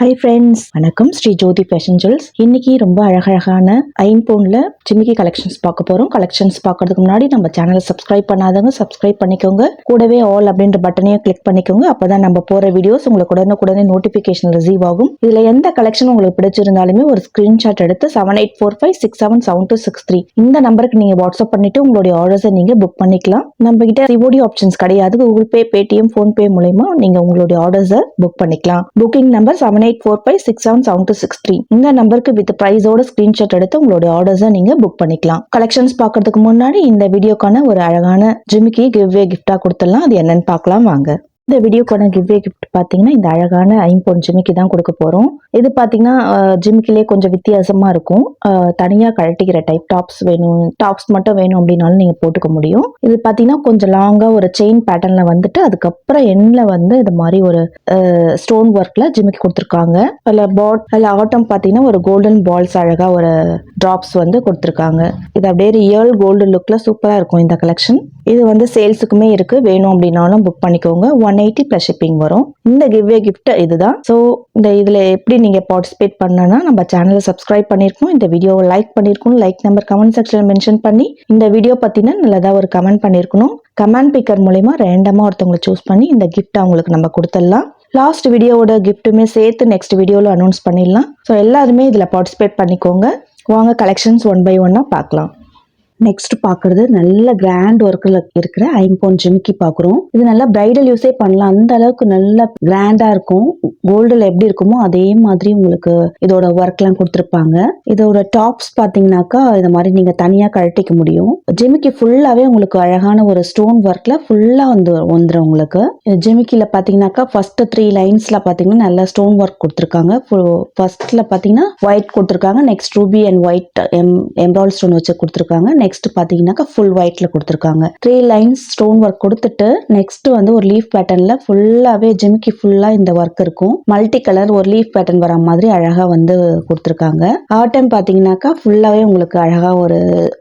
Hi friends வணக்கம். ஸ்ரீ ஜோதி fashion jewels இன்னைக்கு ரொம்ப அழகழகான ஐம்பவுண்டில் ஜிமிக்கி கலெக்ஷன்ஸ் பார்க்க போகிறோம் கலெக்ஷன்ஸ் பார்க்கறதுக்கு முன்னாடி நம்ம சேனலை சப்ஸ்கிரைப் பண்ணாதவங்க சப்ஸ்கிரைப் பண்ணிக்கோங்க. கூடவே ஆல் அப்படின்ற பட்டனையும் கிளிக் பண்ணிக்கோங்க. அப்போ தான் நம்ம போகிற வீடியோஸ் உங்களுக்கு உடனுக்குடனே நோட்டிஃபிகேஷன் ரிசீவ் ஆகும். இதில் எந்த கலெக்ஷன் உங்களுக்கு பிடிச்சிருந்தாலுமே ஒரு ஸ்க்ரீன்ஷாட் எடுத்து seven eight four five six seven seven two six three இந்த நம்பருக்கு நீங்கள் வாட்ஸ்அப் பண்ணிட்டு உங்களுடைய ஆர்டர்ஸை நீங்கள் புக் பண்ணிக்கலாம். நம்ம கிட்ட சிஓடி ஆப்ஷன்ஸ் கிடையாது. கூகுள் பே பேடிஎம் ஃபோன்பே மூலயமா நீங்கள் உங்களுடைய ஆர்டர்ஸை புக் பண்ணிக்கலாம். Booking number seven eight four five six seven seven two six three இந்த நம்பருக்கு வித் ப்ரைஸோட ஸ்கிரீன்ஷாட் எடுத்து உங்களுடைய ஆர்டர்ஸை நீங்க புக் பண்ணிக்கலாம். கலெக்ஷன்ஸ் பார்க்கறதுக்கு முன்னாடி இந்த வீடியோக்கான ஒரு அழகான ஜிமிக்கி கிவ்வே கிஃப்டா கொடுத்துடலாம். அது என்னன்னு பார்க்கலாம் வாங்க. இந்த வீடியோக்கான கிவ்வே கிஃப்ட் பார்த்தீங்கன்னா இந்த அழகான ஐம்பொன் ஜிமிக்கி தான் கொடுக்க போகிறோம் இது பார்த்தீங்கன்னா ஜிமிக்கிலே கொஞ்சம் வித்தியாசமாக இருக்கும். தனியாக கழட்டிக்கிற டைப் டாப்ஸ் வேணும் டாப்ஸ் மட்டும் வேணும் அப்படின்னாலும் நீங்கள் போட்டுக்க முடியும். இது பார்த்தீங்கன்னா கொஞ்சம் லாங்காக ஒரு செயின் பேட்டர்னில் வந்துட்டு அதுக்கப்புறம் எண்ணில் வந்து இது மாதிரி ஒரு ஸ்டோன் ஒர்க்கில் ஜிமிக்கி கொடுத்துருக்காங்க. அதில் பாட் அதில் ஆட்டம் பார்த்தீங்கன்னா ஒரு கோல்டன் பால்ஸ் அழகாக ஒரு ட்ராப்ஸ் வந்து கொடுத்துருக்காங்க. இது அப்படியே ரியல் கோல்டு லுக்கில் சூப்பராக இருக்கும் இந்த கலெக்ஷன் இது வந்து சேல்ஸுக்குமே இருக்குது வேணும் அப்படின்னாலும் புக் பண்ணிக்கோங்க. ஒன் எயிட்டி ப்ளஸ் ஷிப்பிங் வரும். இந்த கிவ்வே கிஃப்ட் இதுதான். ஸோ இந்த இதில் எப்படி நீங்கள் பார்ட்டிசிபேட் பண்ணனா நம்ம சேனலை சப்ஸ்கிரைப் பண்ணியிருக்கணும் இந்த வீடியோவை லைக் பண்ணியிருக்கணும் லைக் நம்பர் கமெண்ட் செக்ஷனில் மென்ஷன் பண்ணி இந்த வீடியோ பற்றின நல்லதாக ஒரு கமெண்ட் பண்ணியிருக்கணும் கமெண்ட் பிக்கர் மூலயமா ரேண்டமாக ஒருத்தவங்களை சூஸ் பண்ணி இந்த கிஃப்ட் அவங்களுக்கு நம்ம கொடுத்துடலாம். லாஸ்ட் வீடியோவோட கிஃப்ட்டுமே சேர்த்து நெக்ஸ்ட் வீடியோவில் அனௌன்ஸ் பண்ணிடலாம். ஸோ எல்லாருமே இதில் பார்ட்டிசிபேட் பண்ணிக்கோங்க. வாங்க கலெக்ஷன்ஸ் ஒன் பை ஒன்னாக பார்க்கலாம். நெக்ஸ்ட் பார்க்குறது நல்ல கிராண்ட் ஒர்க்கில் இருக்கிற ஐம்பொன் ஜிமிக்கி பார்க்குறோம். இது நல்லா பிரைடல் யூஸே பண்ணலாம். அந்த அளவுக்கு நல்ல கிராண்டாக இருக்கும். கோல்டில் எப்படி இருக்குமோ அதே மாதிரி உங்களுக்கு இதோட ஒர்க்லாம் கொடுத்துருப்பாங்க. இதோட டாப்ஸ் பார்த்தீங்கன்னாக்கா இந்த மாதிரி நீங்கள் தனியாக கழட்டிக்க முடியும். ஜிமிக்கி ஃபுல்லாகவே உங்களுக்கு அழகான ஒரு ஸ்டோன் ஒர்க்கில் ஃபுல்லாக வந்து வந்துடும் உங்களுக்கு. ஜிமிக்கியில் பார்த்தீங்கன்னாக்கா ஃபர்ஸ்ட் த்ரீ லைன்ஸில் பார்த்தீங்கன்னா நல்லா ஸ்டோன் ஒர்க் கொடுத்துருக்காங்க. ஃபர்ஸ்ட்டில் பார்த்தீங்கன்னா ஒயிட் கொடுத்துருக்காங்க. நெக்ஸ்ட் ரூபி அண்ட் ஒயிட் எம் எம்ரால் ஸ்டோன் வச்சு கொடுத்துருக்காங்க. நெக்ஸ்ட் பார்த்தீங்கன்னாக்கா ஃபுல் ஒயிட்ல கொடுத்துருக்காங்க. த்ரீ லைன்ஸ் ஸ்டோன் ஒர்க் கொடுத்துட்டு நெக்ஸ்ட் வந்து ஒரு லீஃப் பேட்டர்ன்ல ஃபுல்லாவே ஜிமிக்கி ஃபுல்லா இந்த ஒர்க் இருக்கும். மல்டி கலர் ஒரு லீஃப் பேட்டர்ன் வர மாதிரி அழகா வந்து கொடுத்துருக்காங்க. ஆட்டம் பார்த்தீங்கன்னாக்கா ஃபுல்லாவே உங்களுக்கு அழகா ஒரு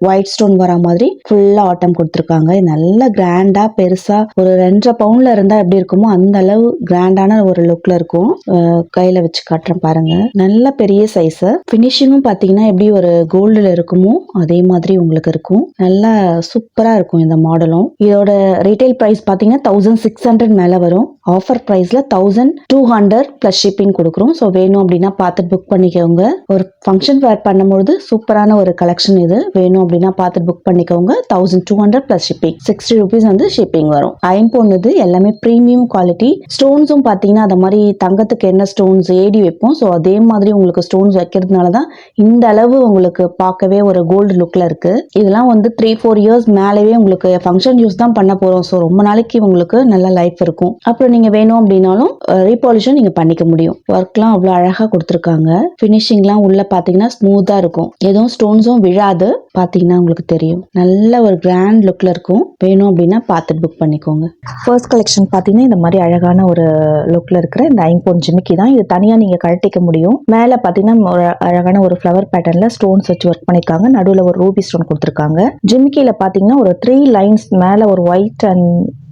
ஒயிட் ஸ்டோன் வர மாதிரி ஃபுல்லா ஆட்டம் கொடுத்துருக்காங்க. நல்ல கிராண்டா பெருசா ஒரு ரெண்டரை பவுன்ல இருந்தா எப்படி இருக்குமோ அந்த அளவு கிராண்டான ஒரு லுக்ல இருக்கும். கையில வச்சு காட்டுறேன் பாருங்க. நல்ல பெரிய சைஸ் ஃபினிஷிங்கும் பார்த்தீங்கன்னா எப்படி ஒரு கோல்டுல இருக்குமோ அதே மாதிரி உங்களுக்கு இருக்கும். நல்லா சூப்பரா இருக்கும் இந்த மாடலும். இதோட ரீட்டைல் பிரைஸ் பார்த்தீங்கன்னா தௌசண்ட் சிக்ஸ் ஹண்ட்ரட் மேலே வரும். Offer ப்ரைஸ்ல thousand two hundred plus shipping கொடுக்குறோம். ஸோ வேணும் அப்படின்னா பார்த்துட்டு புக் பண்ணிக்கோங்க. ஒரு ஃபங்க்ஷன் வேர் பண்ணும்போது சூப்பரான ஒரு கலெக்ஷன் இது. வேணும் அப்படின்னா பார்த்துட்டு புக் பண்ணிக்கோங்க. Thousand two hundred plus shipping sixty rupees வந்து ஷிப்பிங் வரும். ஐம்பொன் இது எல்லாமே ப்ரீமியம் குவாலிட்டி ஸ்டோன்ஸும் பார்த்தீங்கன்னா அந்த மாதிரி தங்கத்துக்கு என்ன ஸ்டோன்ஸ் ஏடி வைப்போம். ஸோ அதே மாதிரி உங்களுக்கு ஸ்டோன்ஸ் வைக்கிறதுனால தான் இந்த அளவு உங்களுக்கு பார்க்கவே ஒரு கோல்டு லுக்கில் இருக்கு. இதெல்லாம் வந்து த்ரீ ஃபோர் இயர்ஸ் மேலேயே உங்களுக்கு ஃபங்க்ஷன் யூஸ் தான் பண்ண போகிறோம் ஸோ ரொம்ப நாளைக்கு உங்களுக்கு நல்ல லைஃப் இருக்கும். அப்புறம் நீங்கள் வேணும் அப்படின்னாலும் ரீபாலிஷும் நீங்கள் பண்ணிக்க முடியும். ஒர்க்லாம் அவ்வளோ அழகாக கொடுத்துருக்காங்க. ஃபினிஷிங்லாம் உள்ள பார்த்தீங்கன்னா ஸ்மூத்தாக இருக்கும். எதுவும் ஸ்டோன்ஸும் விழாது. பார்த்தீங்கன்னா உங்களுக்கு தெரியும். நல்ல ஒரு கிராண்ட் லுக்கில் இருக்கும். வேணும் அப்படின்னா பார்த்துட்டு புக் பண்ணிக்கோங்க. ஃபர்ஸ்ட் கலெக்ஷன் பார்த்தீங்கன்னா இந்த மாதிரி அழகான ஒரு லுக்கில் இருக்கிற இந்த ஐம்பொன் ஜிமிக்கி தான். இது தனியாக நீங்கள் கழட்டிக்க முடியும். மேலே பார்த்தீங்கன்னா ஒரு அழகான ஒரு ஃப்ளவர் பேட்டர்னில் ஸ்டோன்ஸ் வச்சு ஒர்க் பண்ணியிருக்காங்க நடுவில் ஒரு ரூபி ஸ்டோன் கொடுத்துருக்காங்க. ஜிமிக்கியில் பார்த்தீங்கன்னா ஒரு த்ரீ லைன்ஸ் மேலே ஒரு ஒயிட் அண்ட்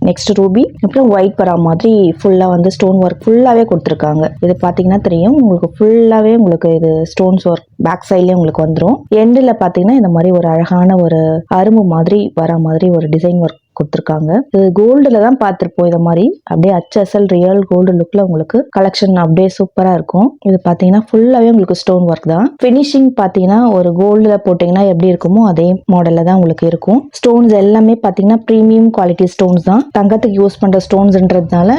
நெக்ஸ்ட் ரூபி அப்புறம் ஒயிட் வரா மாதிரி ஃபுல்லாக வந்து ஸ்டோன் ஒர்க் ஃபுல்லாகவே கொடுத்துருக்காங்க. இது பார்த்தீங்கன்னா தெரியும். உங்களுக்கு ஃபுல்லாகவே உங்களுக்கு இது ஸ்டோன்ஸ் ஒர்க் பேக் சைட்லேயே உங்களுக்கு வந்துடும் எண்டில் பார்த்தீங்கன்னா இந்த மாதிரி ஒரு அழகான ஒரு அரும்பு மாதிரி வர மாதிரி ஒரு டிசைன் ஒர்க் கொடுத்துருக்காங்க. இது கோல்டில் தான் பார்த்துருப்போம் இதை மாதிரி. அப்படியே அச்சசல் ரியல் கோல்டு லுக்கில் உங்களுக்கு கலெக்ஷன் அப்படியே சூப்பராக இருக்கும். இது பார்த்தீங்கன்னா ஃபுல்லாகவே உங்களுக்கு ஸ்டோன் ஒர்க் தான். ஃபினிஷிங் பார்த்தீங்கன்னா ஒரு கோல்டில் போட்டிங்கன்னா எப்படி இருக்குமோ அதே மாடலில் தான் உங்களுக்கு இருக்கும். ஸ்டோன்ஸ் எல்லாமே பார்த்தீங்கன்னா ப்ரீமியம் குவாலிட்டி ஸ்டோன்ஸ் தான். தங்கத்துக்கு யூஸ் பண்ணுற ஸ்டோன்ஸ்ன்றதுனால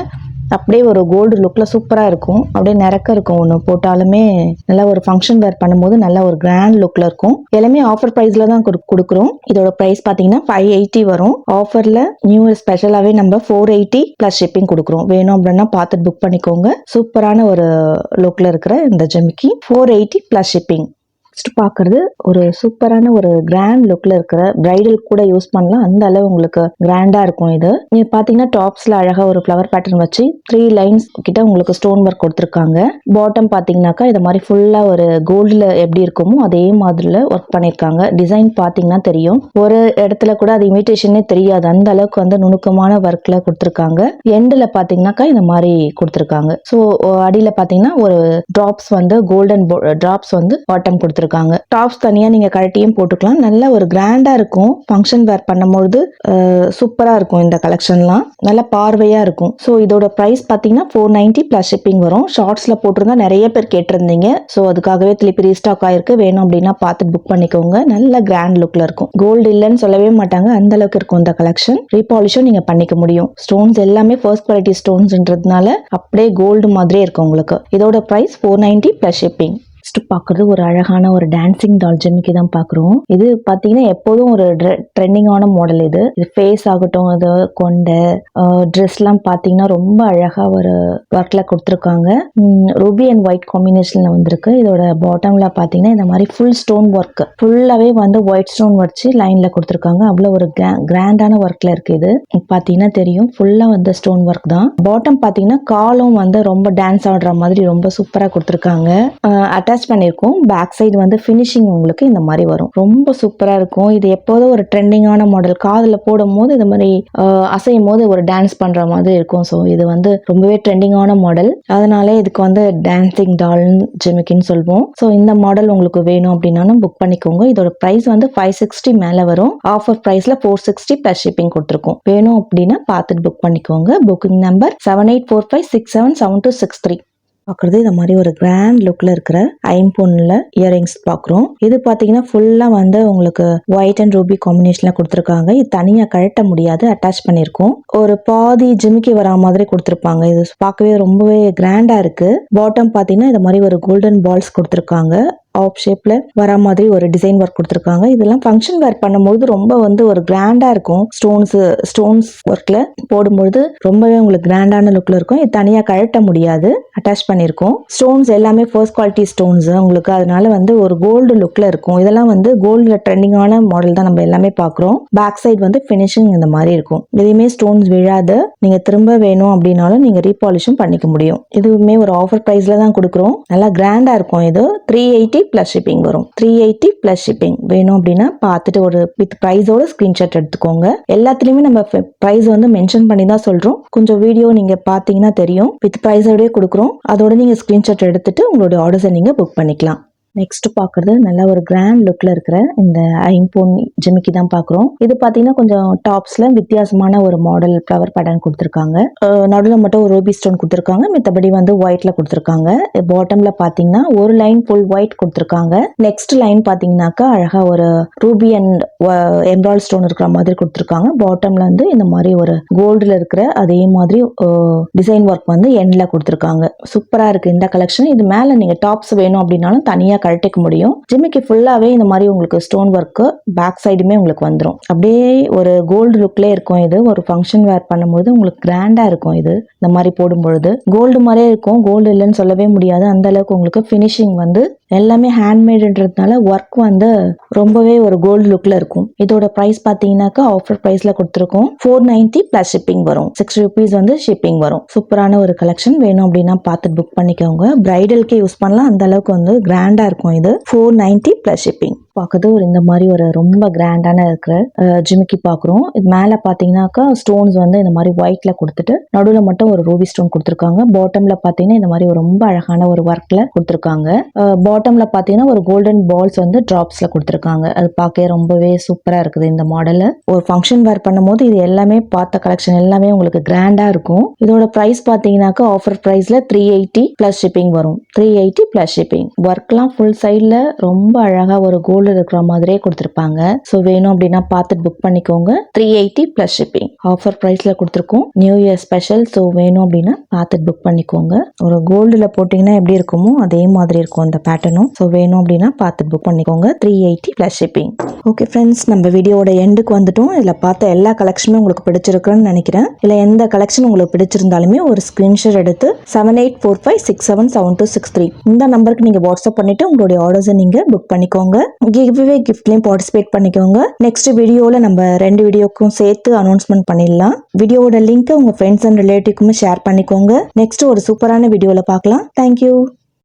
அப்படியே ஒரு கோல்டு லுக்கில் சூப்பராக இருக்கும். அப்படியே நிறக்க இருக்கும் ஒன்று போட்டாலுமே நல்லா ஒரு ஃபங்க்ஷன் வேர் பண்ணும்போது நல்ல ஒரு கிராண்ட் லுக்கில் இருக்கும். எல்லாமே ஆஃபர் ப்ரைஸில் தான் கொடுக்குறோம். இதோட ப்ரைஸ் பார்த்தீங்கன்னா ஃபைவ் எயிட்டி வரும். ஆஃபரில் நியூ இயர் ஸ்பெஷலாகவே நம்ம ஃபோர் எயிட்டி ப்ளஸ் ஷிப்பிங் கொடுக்குறோம். வேணும் அப்படின்னா பார்த்துட்டு புக் பண்ணிக்கோங்க. சூப்பரான ஒரு லுக்கில் இருக்கிற இந்த ஜிமிக்கி four eighty plus shipping next பார்க்குறது ஒரு சூப்பரான ஒரு கிராண்ட் லுக்கில் இருக்கிற பிரைடல் கூட யூஸ் பண்ணலாம். அந்த அளவு உங்களுக்கு கிராண்டாக இருக்கும் இது. நீங்க பார்த்தீங்கன்னா டாப்ஸில் அழகாக ஒரு ஃப்ளவர் பேட்டர்ன் வச்சு த்ரீ லைன்ஸ் கிட்ட உங்களுக்கு ஸ்டோன் ஒர்க் கொடுத்துருக்காங்க. பாட்டம் பார்த்தீங்கன்னாக்கா இது மாதிரி ஃபுல்லாக ஒரு கோல்டில் எப்படி இருக்குமோ அதே மாதிரில ஒர்க் பண்ணியிருக்காங்க டிசைன் பார்த்தீங்கன்னா தெரியும். ஒரு இடத்துல கூட அது இமிட்டேஷனே தெரியாது. அந்த அளவுக்கு வந்து நுணுக்கமான ஒர்க்கில் கொடுத்துருக்காங்க. எண்டில் பார்த்தீங்கன்னாக்கா இந்த மாதிரி கொடுத்துருக்காங்க. ஸோ அடியில் பார்த்தீங்கன்னா ஒரு ட்ராப்ஸ் வந்து கோல்டன் ட்ராப்ஸ் வந்து பாட்டம் கொடுத்துருக்காங்க. டாப்ஸ் தனியாக நீங்கள் கழட்டியும் போட்டுக்கலாம். நல்ல ஒரு கிராண்டாக இருக்கும். ஃபங்க்ஷன் வேர் பண்ணும்போது சூப்பராக இருக்கும் இந்த கலெக்ஷன்லாம் நல்ல பார்வையாக இருக்கும். ஸோ இதோட ப்ரைஸ் பார்த்தீங்கன்னா ஃபோர் நைன்டி ப்ளஸ் ஷிப்பிங் வரும். ஷார்ட்ஸில் போட்டிருந்தா நிறைய பேர் கேட்டிருந்தீங்க. ஸோ அதுக்காகவே திருப்பி ரீஸ்டாக் ஆயிருக்கு. வேணும் அப்படின்னா பார்த்து புக் பண்ணிக்கோங்க. நல்ல கிராண்ட் லுக்கில் இருக்கும். கோல்டு இல்லைன்னு சொல்லவே மாட்டாங்க. அந்த அளவுக்கு இருக்கும் இந்த கலெக்ஷன் ரீபாலிஷும் நீங்கள் பண்ணிக்க முடியும். ஸ்டோன்ஸ் எல்லாமே ஃபர்ஸ்ட் குவாலிட்டி ஸ்டோன்ஸ்ன்றதுனால அப்படியே கோல்டு மாதிரியே இருக்கும் உங்களுக்கு. இதோட price four ninety plus shipping next பார்க்குறது ஒரு அழகான ஒரு டான்சிங் டால் ஜிமிக்கி தான் பார்க்குறோம் இது பார்த்தீங்கன்னா எப்போதும் ஒரு ட்ரெண்டிங்கான மாடல் இது. இது ஃபேஸ் ஆகட்டும் இது கொண்ட ட்ரெஸ்லாம் பார்த்தீங்கன்னா ரொம்ப அழகாக ஒரு ஒர்க்கில் கொடுத்துருக்காங்க. ரூபி அண்ட் ஒயிட் காம்பினேஷனில் வந்திருக்கு. இதோட பாட்டமில் பார்த்தீங்கன்னா இந்த மாதிரி ஃபுல் ஸ்டோன் ஒர்க் ஃபுல்லாகவே வந்து ஒயிட் ஸ்டோன் வச்சு லைனில் கொடுத்துருக்காங்க. அவ்வளோ ஒரு கிராண்டான ஒர்க்கில் இருக்குது இது. பார்த்தீங்கன்னா தெரியும். ஃபுல்லாக வந்து ஸ்டோன் ஒர்க் தான். பாட்டம் பார்த்தீங்கன்னா காலும் வந்து ரொம்ப டான்ஸ் ஆடுற மாதிரி ரொம்ப சூப்பராக கொடுத்துருக்காங்க. அட்டாச் பண்ணியிருக்கோம் பேக் சைடு வந்து ஃபினிஷிங் உங்களுக்கு இந்த மாதிரி வரும். ரொம்ப சூப்பராக இருக்கும். இது எப்போதும் ஒரு ட்ரெண்டிங்கான மாடல் காதில் போடும் போது இந்த மாதிரி அசையும் போது ஒரு டான்ஸ் பண்ணுற மாதிரி இருக்கும். ஸோ இது வந்து ரொம்பவே ட்ரெண்டிங்கான மாடல் அதனால இதுக்கு வந்து டான்சிங் டால் ஜிமிக்கின்னு சொல்லுவோம் ஸோ இந்த மாடல் உங்களுக்கு வேணும் அப்படின்னாலும் புக் பண்ணிக்கோங்க. இதோட ப்ரைஸ் வந்து ஃபைவ் சிக்ஸ்டி மேலே வரும். ஆஃபர் ப்ரைஸில் ஃபோர் சிக்ஸ்டி ப்ளஸ் ஷிப்பிங் கொடுத்துருக்கோம். வேணும் அப்படின்னா பார்த்துட்டு புக் பண்ணிக்கோங்க. Booking number seven eight four five six seven seven two six three பார்க்குறது இந்த மாதிரி ஒரு கிராண்ட் லுக்ல இருக்கிற ஐம்பொன்ல இயரிங்ஸ் பார்க்குறோம் இது பார்த்தீங்கன்னா ஃபுல்லாக வந்து உங்களுக்கு ஒயிட் அண்ட் ரூபி காம்பினேஷன்ல கொடுத்துருக்காங்க. இது தனியாக கழட்ட முடியாது அட்டாச் பண்ணியிருக்கோம் ஒரு பாதி ஜிமிக்கி வரா மாதிரி கொடுத்துருப்பாங்க. இது பார்க்கவே ரொம்பவே கிராண்டா இருக்கு. பாட்டம் பார்த்தீங்கன்னா இந்த மாதிரி ஒரு கோல்டன் பால்ஸ் கொடுத்துருக்காங்க. ஆஃப் ஷேப்ல வர மாதிரி ஒரு டிசைன் ஒர்க் கொடுத்துருக்காங்க. இதெல்லாம் ஃபங்க்ஷன் வேர் பண்ணும்போது ரொம்ப வந்து ஒரு கிராண்டா இருக்கும். ஸ்டோன்ஸ் ஸ்டோன்ஸ் ஒர்க்ல போடும்பொழுது ரொம்பவே உங்களுக்கு கிராண்டான லுக்ல இருக்கும். இது தனியா கழட்ட முடியாது. அட்டாச் பண்ணியிருக்கோம். ஸ்டோன்ஸ் எல்லாமே ஃபர்ஸ்ட் குவாலிட்டி ஸ்டோன்ஸ் உங்களுக்கு அதனால வந்து ஒரு கோல்டு லுக்ல இருக்கும். இதெல்லாம் வந்து கோல்டுல ட்ரெண்டிங்கான மாடல் தான் நம்ம எல்லாமே பார்க்குறோம். பேக் சைடு வந்து ஃபினிஷிங் இந்த மாதிரி இருக்கும். எதையுமே ஸ்டோன்ஸ் விழாது நீங்க திரும்ப வேணும் அப்படின்னாலும் நீங்க ரீபாலிஷும் பண்ணிக்க முடியும். இதுவுமே ஒரு ஆஃபர் ப்ரைஸ்ல தான் கொடுக்குறோம். நல்லா கிராண்டா இருக்கும் இது. த்ரீ எயிட்டி ப்ளஸ் ஷிப்பிங் வரும். த்ரீ எயிட்டி ப்ளஸ் ஷிப்பிங் வேணும் அப்படின்னா பார்த்துட்டு ஒரு வித் ப்ரைஸோட ஸ்க்ரீன்ஷாட் எடுத்துக்கோங்க. எல்லாத்துலேயுமே நம்ம ப்ரைஸ் வந்து மென்ஷன் பண்ணி தான் சொல்கிறோம் கொஞ்சம் வீடியோ நீங்கள் பார்த்தீங்கன்னா தெரியும். வித் ப்ரைஸோடய கொடுக்குறோம். அதோட நீங்கள் ஸ்க்ரீன்ஷாட் எடுத்துட்டு உங்களுடைய ஆர்டர்ஸை நீங்கள் புக் பண்ணிக்கலாம். நெக்ஸ்ட் பார்க்குறது நல்ல ஒரு கிராண்ட் லுக்கில் இருக்கிற இந்த ஐம்போன் ஜிமிக்கி தான் பார்க்குறோம் இது பார்த்தீங்கன்னா கொஞ்சம் டாப்ஸில் வித்தியாசமான ஒரு மாடல் ஃப்ளவர் பேட்டர்ன் கொடுத்துருக்காங்க. நடுவில் மட்டும் ஒரு ரூபி ஸ்டோன் கொடுத்துருக்காங்க. மித்தபடி வந்து ஒயிட்ல கொடுத்துருக்காங்க. பாட்டம்ல பார்த்தீங்கன்னா ஒரு லைன் ஃபுல் ஒயிட் கொடுத்துருக்காங்க. நெக்ஸ்ட் லைன் பார்த்தீங்கன்னாக்கா அழகா ஒரு ரூபி அண்ட் எம்ப்ராய்ட் ஸ்டோன் இருக்கிற மாதிரி கொடுத்துருக்காங்க. பாட்டம்ல வந்து இந்த மாதிரி ஒரு கோல்டுல இருக்கிற அதே மாதிரி டிசைன் ஒர்க் வந்து எண்ட்ல கொடுத்துருக்காங்க. சூப்பரா இருக்கு இந்த கலெக்ஷன் இது மேல நீங்க டாப்ஸ் வேணும் அப்படின்னாலும் தனியா கழட்டிக்க முடியும். ஜிம்மிக்கு ஃபுல்லாகவே இந்த மாதிரி உங்களுக்கு ஸ்டோன் ஒர்க்கு பேக் சைடுமே உங்களுக்கு வந்துடும் அப்படியே ஒரு கோல்டு லுக்லேயே இருக்கும் இது. ஒரு ஃபங்க்ஷன் வேர் பண்ணும்போது உங்களுக்கு கிராண்டாக இருக்கும் இது. இந்த மாதிரி போடும்பொழுது. கோல்டு மாதிரியே இருக்கும். கோல்டு இல்லைன்னு சொல்லவே முடியாது. அந்த அளவுக்கு உங்களுக்கு ஃபினிஷிங் வந்து எல்லாமே ஹேண்ட்மேடுன்றதுனால ஒர்க் வந்து ரொம்பவே ஒரு கோல்டு லுக்ல இருக்கும். இதோட ப்ரைஸ் பார்த்தீங்கன்னாக்கா ஆஃபர் ப்ரைஸ்ல கொடுத்துருக்கோம். ஃபோர் நைன்டி பிளஸ் ஷிப்பிங் வரும். சிக்ஸ் ருபீஸ் வந்து ஷிப்பிங் வரும். சூப்பரான ஒரு கலெக்ஷன் வேணும் அப்படின்னா பார்த்து புக் பண்ணிக்கோங்க. பிரைடலுக்கே யூஸ் பண்ணலாம். அந்த அளவுக்கு வந்து கிராண்டா இருக்கும் இருக்கும். இது ஃபோர் நைன்டி ப்ளஸ் ஷிப்பிங் பார்க்குறது ஒரு இந்த மாதிரி ஒரு ரொம்ப கிராண்டான இருக்கிற ஜிமிக்கி பார்க்குறோம். இது மேலே பார்த்தீங்கன்னாக்கா ஸ்டோன்ஸ் வந்து இந்த மாதிரி ஒயிட்ல கொடுத்துட்டு நடுவில் மட்டும் ஒரு ரூபி ஸ்டோன் கொடுத்துருக்காங்க. பாட்டம்ல பார்த்தீங்கன்னா இந்த மாதிரி ஒரு ரொம்ப அழகான ஒரு ஒர்க்ல கொடுத்துருக்காங்க. பாட்டம்ல பார்த்தீங்கன்னா ஒரு கோல்டன் பால்ஸ் வந்து ட்ராப்ஸில் கொடுத்துருக்காங்க. அது பார்க்க ரொம்பவே சூப்பராக இருக்குது இந்த மாடல் ஒரு ஃபங்க்ஷன் வேர் பண்ணும்போது இது எல்லாமே பார்த்த கலெக்ஷன் எல்லாமே உங்களுக்கு கிராண்டாக இருக்கும். இதோட ப்ரைஸ் பார்த்தீங்கன்னாக்கா ஆஃபர் ப்ரைஸில் த்ரீ எயிட்டி ப்ளஸ் ஷிப்பிங் வரும். த்ரீ எயிட்டி ப்ளஸ் ஷிப்பிங் ஒர்க்லாம் ஃபுல் சைடில் ரொம்ப அழகா ஒரு கோல்டு கோல்டு இருக்கிற மாதிரியே கொடுத்துருப்பாங்க. ஸோ வேணும் அப்படின்னா பார்த்துட்டு புக் பண்ணிக்கோங்க. Three eighty plus shipping offer ப்ரைஸில் கொடுத்துருக்கோம். நியூ இயர் ஸ்பெஷல் ஸோ வேணும் அப்படின்னா பார்த்துட்டு புக் பண்ணிக்கோங்க. ஒரு கோல்டில் போட்டிங்கன்னா எப்படி இருக்குமோ அதே மாதிரி இருக்கும் அந்த பேட்டர்னும் ஸோ வேணும் அப்படின்னா பார்த்து புக் பண்ணிக்கோங்க. Three eighty plus shipping okay friends நம்ம வீடியோட எண்டுக்கு வந்துட்டோம். இதில் பார்த்த எல்லா கலெக்ஷனும் உங்களுக்கு பிடிச்சிருக்குன்னு நினைக்கிறேன். இல்லை எந்த கலெக்ஷன் உங்களுக்கு பிடிச்சிருந்தாலுமே ஒரு ஸ்க்ரீன்ஷாட் எடுத்து seven eight four five six seven seven two six three இந்த நம்பருக்கு நீங்கள் வாட்ஸ்அப் பண்ணிவிட்டு உங்களுடைய ஆர்டர்ஸை நீங்கள் புக் பண்ணிக்கோங்க. கிவ்வே கிஃப்ட்லையும் பார்ட்டிசிபேட் பண்ணிக்கோங்க. நெக்ஸ்ட் வீடியோவில் நம்ம ரெண்டு வீடியோக்கும் சேர்த்து அனௌன்ஸ்மெண்ட் பண்ணிடலாம். வீடியோவோட லிங்க்கை உங்கள் ஃப்ரெண்ட்ஸ் அண்ட் ரிலேட்டிவ்க்குமே ஷேர் பண்ணிக்கோங்க. நெக்ஸ்ட் ஒரு சூப்பரான வீடியோவில் பார்க்கலாம். தேங்க்யூ